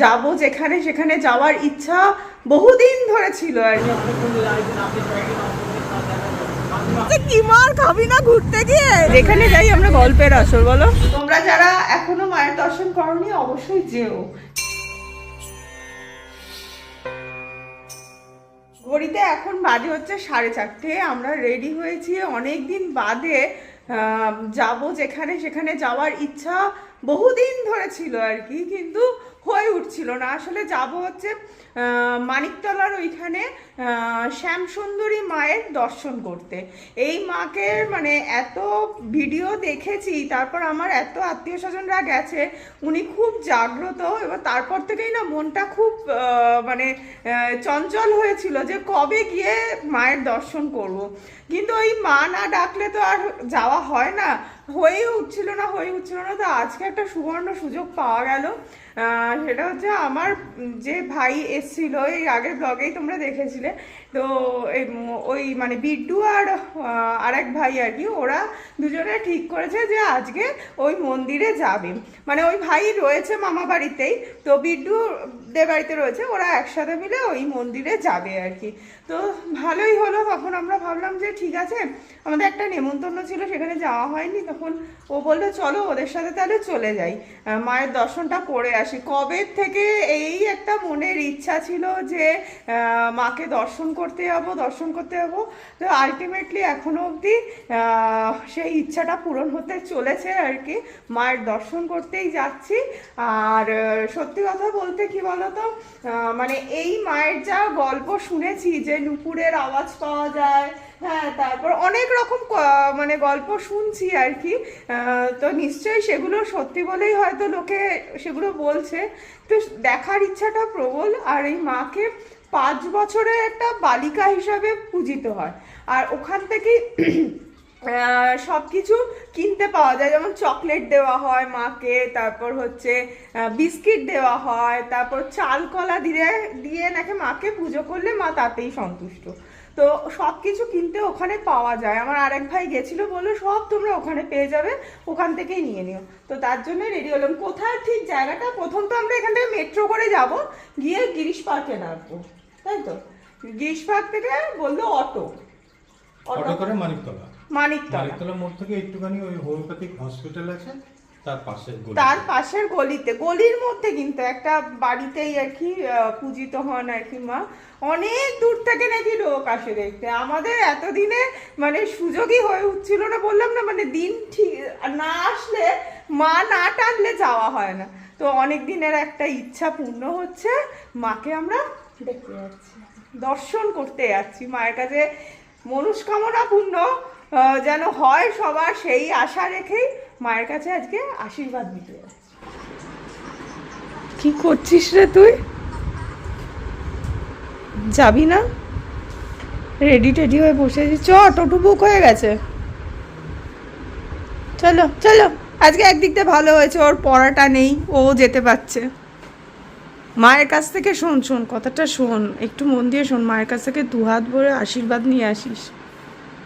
যাব যেখানে, সেখানে যাওয়ার ইচ্ছা বহুদিন ধরে ছিল আর কি। খাবি না ঘুরতে গিয়ে? যেখানে যাই আমরা গল্পের বলো। তোমরা যারা এখনও মায়ের দর্শন অবশ্যই যেও। ঘড়িতে এখন হচ্ছে সাড়ে চারটে, আমরা রেডি হয়েছি। অনেক দিন বাদে যাব যেখানে, সেখানে যাওয়ার ইচ্ছা বহুদিন ধরে ছিল আর কি, কিন্তু হয়ে উঠছিল না। আসলে যাব হচ্ছে মানিকতলার ওইখানে শ্যামসুন্দরী মায়ের দর্শন করতে। এই মাকে মানে এত ভিডিও দেখেছি, তারপর আমার এত আত্মীয় স্বজনরা গেছে, উনি খুব জাগ্রত। এবার তারপর থেকেই না মনটা খুব মানে চঞ্চল হয়েছিল যে কবে গিয়ে মায়ের দর্শন করব। কিন্তু ওই মা না ডাকলে তো আর যাওয়া হয় না। হয়ে উঠছিল না, হয়ে উঠছিল না, তো আজকে একটা সুবর্ণ সুযোগ পাওয়া গেল। সেটা হচ্ছে আমার যে ভাই এসছিল, এই আগের ব্লগেই তোমরা দেখেছিলে, তো ওই মানে বিড্ডু আর আরেক ভাই আর কি, ওরা দুজনে ঠিক করেছে যে আজকে ওই মন্দিরে যাবে। মানে ওই ভাই রয়েছে মামা বাড়িতেই, তো বিড্ডু দে বাড়িতে রয়েছে, ওরা একসাথে মিলে ওই মন্দিরে যাবে আর কি। তো ভালোই হলো, তখন আমরা ভাবলাম যে ঠিক আছে, আমাদের একটা নেমন্তন্ন ছিল, সেখানে যাওয়া হয়নি, তখন ও বলল, চলো ওদের সাথে তাহলে চলে যাই। মায়ের দর্শনটা করে আসি। কবে থেকে এই একটা মনের ইচ্ছা ছিল যে মাকে দর্শন করতে যাব, দর্শন করতে যাব, তো আলটিমেটলি এখনও অবধি সেই ইচ্ছাটা পূরণ হতে চলেছে আর কি। মায়ের দর্শন করতেই যাচ্ছি। আর সত্যি কথা বলতে কি বলতো মানে এই মায়ের যা গল্প শুনেছি যে নুপুরের আওয়াজ পাওয়া যায়। হ্যাঁ তারপর অনেক রকম মানে গল্প শুনছি আর কি। তো নিশ্চয়ই সেগুলো সত্যি বলেই হয়তো লোকে সেগুলো বলছে। তো দেখার ইচ্ছাটা প্রবল আর এই মাকে পাঁচ বছরের একটা বালিকা হিসাবে পূজিত হয়। আর ওখান থেকেই সব কিছু কিনতে পাওয়া যায়। যেমন চকলেট দেওয়া হয় মাকে, তারপর হচ্ছে বিস্কিট দেওয়া হয়, তারপর চাল কলা দিয়ে দিয়ে নাকি মাকে পুজো করলে মা তাতেই সন্তুষ্ট। তো সব কিছু কিনতে ওখানে পাওয়া যায়। আমার আরেক ভাই গেছিল, বলল, সব তোমরা ওখানে পেয়ে যাবে, ওখান থেকেই নিয়ে নিও। তো তার জন্য রেডি হলাম। কোথায় ঠিক জায়গাটা? প্রথম তো আমরা এখান থেকে মেট্রো করে যাব, গিয়ে গিরিশ পার্কে নামবো। তাই তো? গিরিশ পার্ক থেকে বলল অটো। অটো করে মানিকতলা। মানিকতলা। মোড় থেকে একটুখানি ওই হোমিওপ্যাথিক হসপিটাল আছে তার পাশে গলি তার পাশের গলিতে। গলির মধ্যে কিন্তু একটা বাড়িতেই আর কি পূজিত হন আর কি মা। অনেক দূর থেকে নাকি লোক আসে দেখতে। আমাদের এতদিনে মানে সুযোগই হয়ে উঠছিল না বললাম না মানে দিন ঠিক না আসলে মা না টানলে যাওয়া হয় না। তো অনেক দিনের একটা ইচ্ছা পূর্ণ হচ্ছে মাকে আমরা দেখতে যাচ্ছি। দর্শন করতে যাচ্ছি। মায়ের কাছে মনস্কামনা পূর্ণ। যেন হয় সবার সেই আশা রেখেই মায়ের কাছে আজকে আশীর্বাদ যাচ্ছি। কি করছিস রে তুই? যাবি না? রেডি টেডি হয়ে বসে আছিস। চ, টোটো বুক হয়ে গেছে। চলো চলো। আজকে একদিক দিয়ে ভালো হয়েছে, ওর পড়াটা নেই, ও যেতে পারছে। মায়ের কাছ থেকে শোন শোন, কথাটা শোন। একটু মন দিয়ে শোন, মায়ের কাছ থেকে দু হাত ভরে আশীর্বাদ নিয়ে আসিস।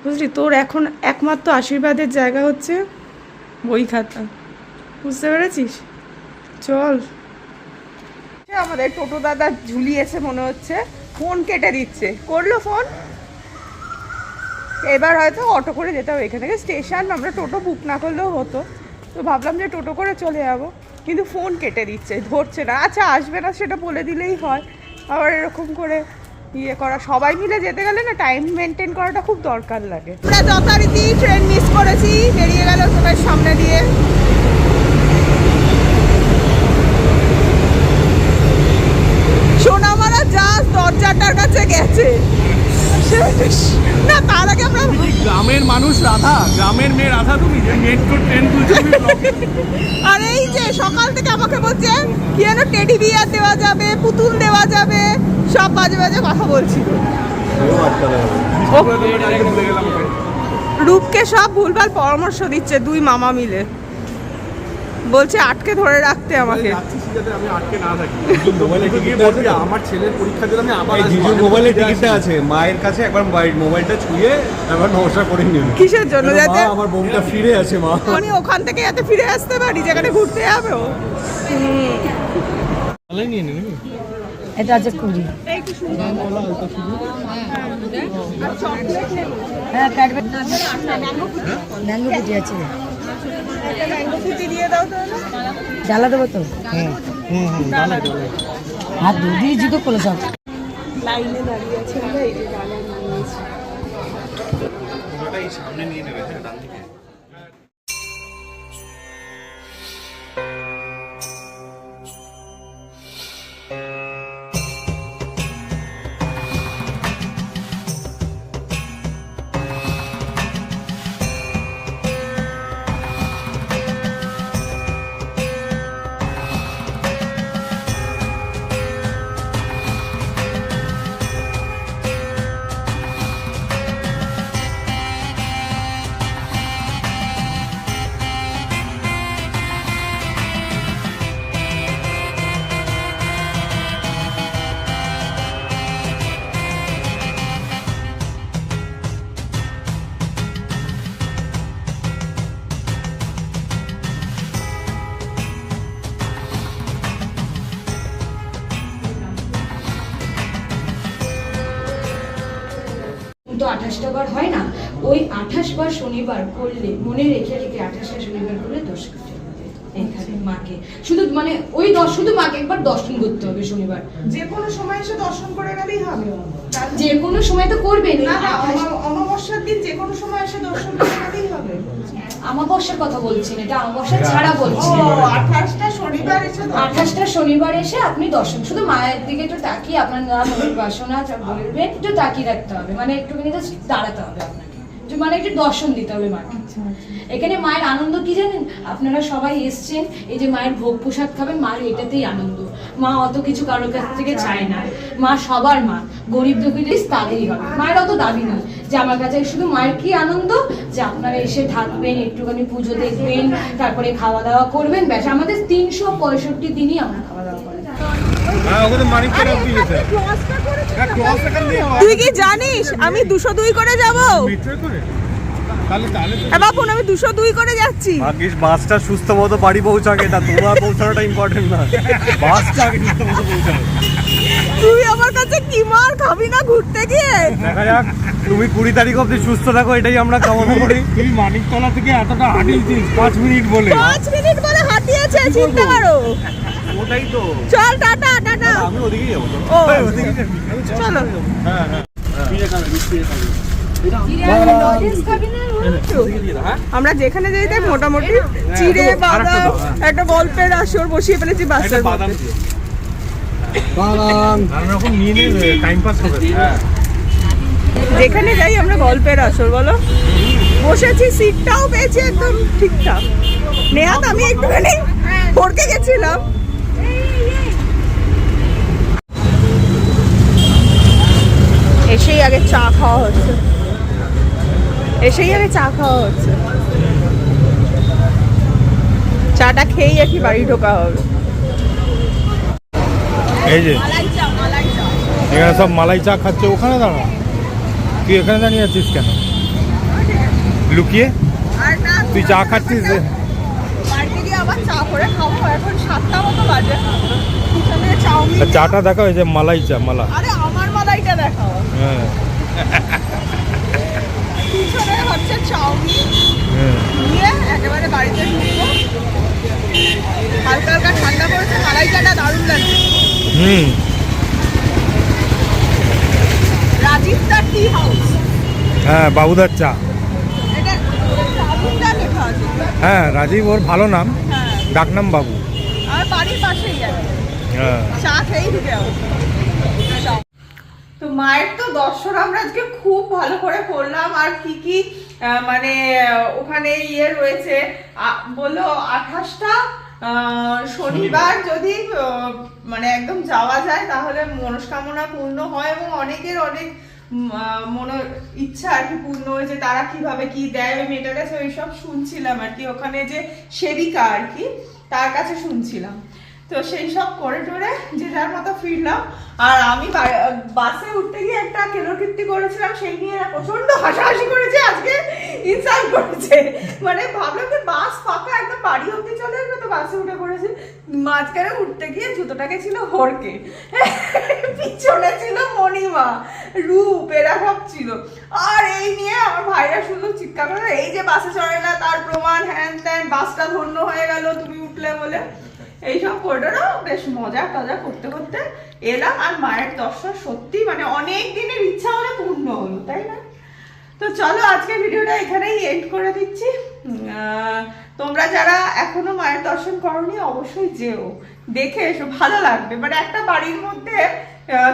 বুঝলি, তোর এখন একমাত্র আশীর্বাদের জায়গা হচ্ছে বই খাতা। বুঝতে পেরেছিস? চল। আমাদের টোটো দাদা ঝুলিয়েছে মনে হচ্ছে, ফোন কেটে দিচ্ছে। করল ফোন? এবার হয়তো অটো করে যেতে হবে। এখান থেকে স্টেশন, আমরা টোটো বুক না করলেও হতো। তো ভাবলাম যে টোটো করে চলে যাব। কিন্তু ফোন কেটে দিচ্ছে, ধরছে না। আচ্ছা আসবে না সেটা বলে দিলেই হয়। আবার এরকম করে ইয়ে করা, সবাই মিলে যেতে গেলে না টাইম মেনটেন করাটা খুব দরকার লাগে। আমরা যথারীতি ট্রেন মিস করেছি, বেরিয়ে গেল তোমার সামনে দিয়ে। সোনামারা জাস্ট দরজাটার কাছে গেছে। না তার আগে আমরা গ্রামের মানুষ রাধা গ্রামের মেয়ে রাধা তুমি যে মেট্রো ট্রেন তুলছো আর এই যে সকাল থেকে আমাকে বলছে কি যেন টেডি বিয়ার দেওয়া যাবে পুতুল দেওয়া যাবে সব বাজে বাজে কথা বলছিল। রূপকে সব ভুলভাল পরামর্শ দিচ্ছে দুই মামা মিলে। বলছে আটকে ধরে রাখতে আমাকে। যাতে আমি আটকে না থাকি। মোবাইলে তোকে গিয়ে আছে আমার ছেলের পরীক্ষা দিলে আমি আবার জিজুর মোবাইলে টিকিটটা আছে মায়ের কাছে একবার মোবাইলটা ছুঁয়ে একবার নমস্কার করে নিল কিসের জন্য যাতে আমার বউটা ফিরে আছে মা। ওখান থেকে যাতে ফিরে আসতে পারি যেখানে ঘুরতে যাবে ও। নিয়ে নে নাকি? এটা আছে কুড়ি। হ্যাঁ কাটবে। ম্যাঙ্গো ফুটি আছে। দিয়ে জ্বালা দেবো তো? হাত ধুয়ে দিয়েছি তো করল সব দাঁড়িয়ে আছে ডালা সামনে নিয়ে নেবে আঠাশটা বার হয় না ওই আঠাশ বার শনিবার করলে মনে রেখে রেখে আঠাশটা শনিবার করলে দশ কাটে এইখানে মাকে। শুধু মানে ওই দশ শুধু মাকে একবার দর্শন করতে হবে শনিবার। যে কোনো সময় এসে দর্শন করে গেলেই হবে যে কোনো সময় তো করবেন না না অমা- অমাবস্যার দিন যে কোনো সময় এসে দর্শন করে গেলেই হবে। আমাবস্যার কথা বলছেন এটা আমাবস্যা ছাড়া ও বলছি আঠাশটা শনিবার এসে আঠাশটা শনিবার এসে আপনি দর্শন শুধু মায়ের দিকে একটু তাকিয়ে আপনার নাম বাসনা বলবেন একটু তাকিয়ে রাখতে হবে। মানে একটুখানি জাস্ট দাঁড়াতে হবে আপনাকে। যে মানে একটু দর্শন দিতে হবে মাকে। এখানে মায়ের আনন্দ কি জানেন? আপনারা সবাই এসছেন এই যে মায়ের ভোগ প্রসাদ খাবেন মায়ের এটাতেই আনন্দ। মা অত কিছু কারোর কাছ থেকে চায় না। মা সবার মা গরিব দুঃখী তাদেরই হবে। মায়ের অত দাবি নেই যে আমার কাছে শুধু মায়ের কি আনন্দ? যে আপনারা এসে থাকবেন একটুখানি পুজো দেখবেন তারপরে খাওয়া দাওয়া করবেন ব্যাস। আমাদের তিনশো পঁয়ষট্টি দিনই আমরা খাওয়া তুই কি জানিস? আমি দুশো দুই করে যাব। মেট্রো করে? তাহলে তাহলে তো বাপুন আমি দুশো দুই করে যাচ্ছি। ভাগ্যিস বাসটা সুস্থ মতো বাড়ি পৌঁছাকে না তোমার পৌঁছানোটা ইম্পর্টেন্ট না। বাসটা আগে সুস্থ মতো পৌঁছাবে। তুই আমার কাছে কি মার খাবি না ঘুরতে গিয়ে? দেখা যাক তুমি কুড়ি তারিখ অব্দি সুস্থ থাকো এটাই আমরা কামনা করি। তুই মানিকতলা থেকে এতটা হাঁটিয়েছিস পাঁচ মিনিট বলে। পাঁচ মিনিট বলে হাঁটিয়েছে চিন্তা করো ওটাই তো। চল টাটা টাটা। আমি যাব তো। ও ওদিকেই যাবি। চলো আমরা যেখানে যাই তাই মোটামুটি চিড়ে বাদাম একটা গল্পের আসর বসিয়ে ফেলেছি হ্যাঁ। যেখানে যাই আমরা গল্পের আসর বলো? বসেছি সিটটাও পেয়েছি একদম ঠিকঠাক। নেহাত আমি একটুখানি ফরকে গেছিলাম। এসেই আগে চা খাওয়া হচ্ছে। এসেই আগে চা খাওয়া হচ্ছে। চাটা খেয়েই আর কি বাড়ি ঢোকা হবে। এই যে এখানে সব মালাই চা খাচ্ছে ওখানে দাঁড়া। তুই এখানে দাঁড়িয়ে আছিস কেন? লুকিয়ে? তুই চা খাচ্ছিস? চাটা দেখা যে মালাই চা মালা আরে আমার মালাইটা দেখাও হ্যাঁ পিছনে হচ্ছে চাউমিন। হ্যাঁ নিয়ে একেবারে বাড়িতে ঢুকবো। হালকা হালকা ঠান্ডা পড়েছে মালাই চাটা দারুণ লাগছে। হুম। রাজীব টি হাউস হ্যাঁ বাবুদার চা। হ্যাঁ রাজীব ওর ভালো নাম। হ্যাঁ। ডাকনাম বাবু। আর বাড়ির পাশেই আছে হ্যাঁ। চা খেয়েই ঢুকে তো মায়ের তো দর্শন আমরা আজকে খুব ভালো করে করলাম আর কি কি মানে ওখানে ইয়ে রয়েছে। বলল আঠাশটা শনিবার যদি মানে একদম যাওয়া যায় তাহলে মনস্কামনা পূর্ণ হয় এবং অনেকের অনেক মনে ইচ্ছা আর কি পূর্ণ হয়েছে তারা কীভাবে কি দেয় ওই মেয়েটার কাছে ওইসব শুনছিলাম আর কি। ওখানে যে সেবিকা আর কি তার কাছে শুনছিলাম। তো সেই সব করে টোরে যে যার মতো ফিরলাম। আর আমি বাসে উঠতে গিয়ে একটা কেলোকীর্তি করেছিলাম, সেই নিয়ে প্রচণ্ড হাসাহাসি করেছে, আজকে ইনসাল্ট করেছে। মানে ভাবলাম যে বাস ফাঁকা, একদম বাড়ি অব্দি চলে আসবে তো বাসে উঠে পড়েছে। মাঝখানে উঠতে গিয়ে জুতোটাকে ছিল হরকে। পিছনে ছিল মণিমা, রূপ, এরা সব ছিল। আর এই নিয়ে আমার ভাইরা শুধু চিৎকার করে, এই যে বাসে চড়ে না তার প্রমাণ, হ্যান ত্যান বাসটা ধন্য হয়ে গেল, তুমি উঠলে বলে। এইসব করে না বেশ মজা টজা করতে করতে এলাম। আর মায়ের দর্শন সত্যি মানে অনেক দিনের ইচ্ছা হলে পূর্ণ হলো তাই না? তো চলো আজকে ভিডিওটা এখানেই এন্ড করে দিচ্ছি। তোমরা যারা এখনও মায়ের দর্শন করনি অবশ্যই যেও। দেখে এসো ভালো লাগবে। মানে একটা বাড়ির মধ্যে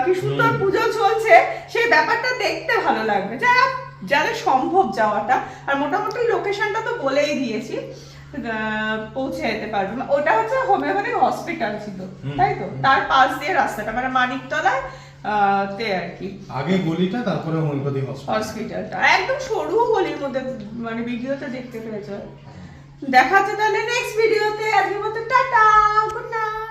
কি সুন্দর পুজো চলছে সেই ব্যাপারটা দেখতে ভালো লাগবে। যারা যাদের সম্ভব যাওয়াটা। আর মোটামুটি লোকেশনটা তো বলেই দিয়েছি। পৌঁছে যেতে পারবে ওটা হচ্ছে হোমিওপ্যাথিক হসপিটাল ছিল তাই তো? তার পাশ দিয়ে রাস্তাটা মানে মানিকতলায় আহ, তে আর কি। আগে গলিটা তারপরে হসপিটালটা একদম সরু গলির মধ্যে মানে ভিডিওতে দেখতে পেয়েছ। দেখা যাচ্ছে তাহলে নেক্সট ভিডিওতে আজকের মতো টাটা গুড নাইট